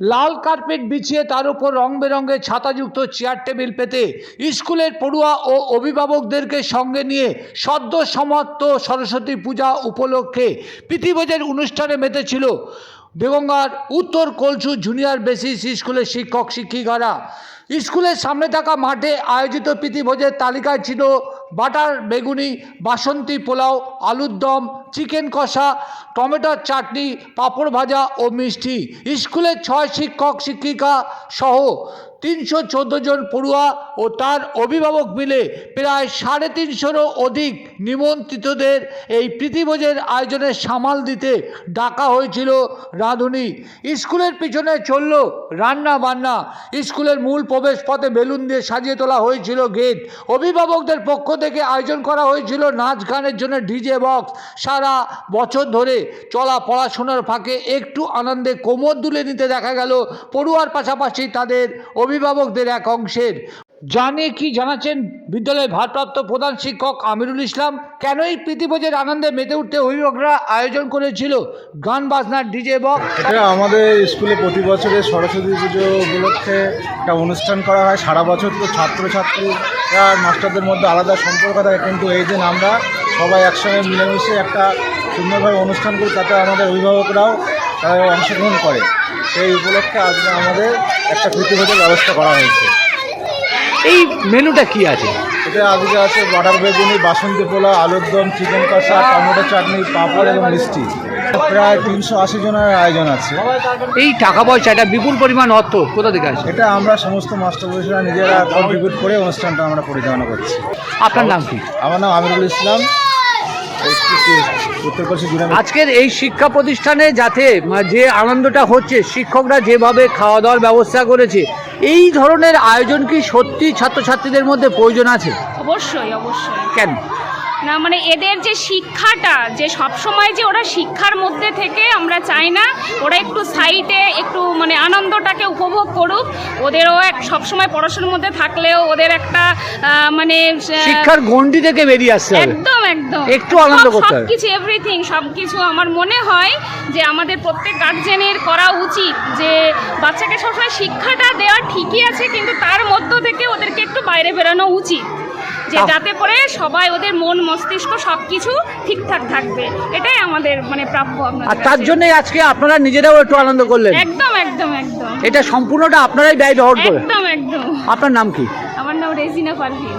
লাল carpet বিছিয়ে তার উপর রং বেরঙের ছাতাযুক্ত চেয়ার টেবিল পেতে স্কুলের পড়ুয়া ও অভিভাবকদেরকে সঙ্গে নিয়ে সদ্য সমাপ্ত সরস্বতী পূজা উপলক্ষে প্রীতিভোজের অনুষ্ঠানে মেতেছিল দেগঙ্গার উত্তর কলসু জুনিয়র বেসিস স্কুলের শিক্ষক শিক্ষিকারা। স্কুলের সামনে থাকা মাঠে আয়োজিত প্রীতিভোজের তালিকায় ছিল বাটার, বেগুনি, বাসন্তী পোলাও, আলুর দম, চিকেন কষা, টমেটোর চাটনি, পাঁপড় ভাজা ও মিষ্টি। স্কুলের ছয় শিক্ষক, শিক্ষিকা সহ তিনশো চোদ্দ জন পড়ুয়া ও তার অভিভাবক মিলে প্রায় সাড়ে তিনশোরও অধিক নিমন্ত্রিতদের এই প্রীতিভোজের আয়োজনে সামাল দিতে ডাকা হয়েছিল রাঁধুনি। স্কুলের পিছনে চলল রান্না বান্না। স্কুলের মূল প্রবেশ পথে বেলুন দিয়ে সাজিয়ে তোলা হয়েছিল গেট। অভিভাবকদের পক্ষ থেকে আয়োজন করা হয়েছিল নাচ গানের জন্য ডিজে বক্স। সারা বছর ধরে চলা পড়াশোনার ফাঁকে একটু আনন্দে কোমর দুলে নিতে দেখা গেল। পড়ুয়ার পাশাপাশি তাদের অভিভাবকদের এক অংশের। জানিয়ে কি জানাচ্ছেন বিদ্যালয়ের ভারপ্রাপ্ত প্রধান শিক্ষক আমিরুল ইসলাম কেন এই প্রীতিভোজের আনন্দে মেতে উঠতে অভিভাবকরা আয়োজন করেছিল গান বাজনার ডিজে বক্স? এটা আমাদের স্কুলে প্রতি বছরের সরস্বতী পুজো উপলক্ষে একটা অনুষ্ঠান করা হয়। সারা বছর তো ছাত্রছাত্রীরা আর মাস্টারদের মধ্যে আলাদা সম্পর্ক থাকে। কিন্তু এই দিন আমরা সবাই একসঙ্গে মিলেমিশে একটা সুন্দরভাবে অনুষ্ঠান করি, তাতে আমাদের অভিভাবকরাও তারা অংশগ্রহণ করে। সেই উপলক্ষে আজকে আমাদের একটা প্রতিভোজের ব্যবস্থা করা হয়েছে। এই মেনুটা কি আছে? এটা আজকে আছে বাটার বেগুনি বাসন্তী পোলা আলুর দম চিকেন কষা টমেটো চাটনি পাঁপড় এবং মিষ্টি। প্রায় তিনশো আশি জনের আয়োজন আছে। এই টাকা পয়সা এটা বিপুল পরিমাণ অর্থ কোথা থেকে আসে? এটা আমরা সমস্ত মাস্টার পরিষেবা নিজেরা কন্ট্রিবিউট করে অনুষ্ঠানটা আমরা পরিচালনা করছি। আপনার নাম কি? আমার নাম আমিরুল ইসলাম। আজকের এই শিক্ষা প্রতিষ্ঠানে যাতে যে আনন্দটা হচ্ছে শিক্ষকরা যেভাবে খাওয়া দাওয়ার ব্যবস্থা করেছে এই ধরনের আয়োজন কি সত্যি ছাত্রছাত্রীদের মধ্যে প্রয়োজন আছে? অবশ্যই অবশ্যই। কেন? না মানে এদের যে শিক্ষাটা যে সব সময় যে ওরা শিক্ষার মধ্যে থেকে আমরা চাই না ওরা একটু সাইডে একটু মানে আনন্দটাকে উপভোগ করুক ওদেরও এক সবসময় পড়াশোনার মধ্যে থাকলেও ওদের একটা মানে শিক্ষার গণ্ডি থেকে বেরিয়ে আসছে একদম একদম। একটু আনন্দ করতে হবে। সব কিছু এভরিথিং সব কিছু আমার মনে হয় যে আমাদের প্রত্যেক গার্জেনের করা উচিত যে বাচ্চাকে সবসময় শিক্ষাটা দেওয়া ঠিকই আছে কিন্তু তার মধ্য থেকে ওদেরকে একটু বাইরে বেরোনো উচিত। যে যাতে করে সবাই ওদের মন মস্তিষ্ক সব কিছু ঠিকঠাক থাকবে। এটাই আমাদের মানে প্রাপ্য আর তার জন্যই জন্য আজকে আপনারা নিজেরাও একটু আনন্দ করলেন। একদম একদম একদম। এটা সম্পূর্ণটা আপনারাই ব্যয় বহন করে। একদম একদম। আপনার নাম কি? আমার নাম রেজিনা পারভিন।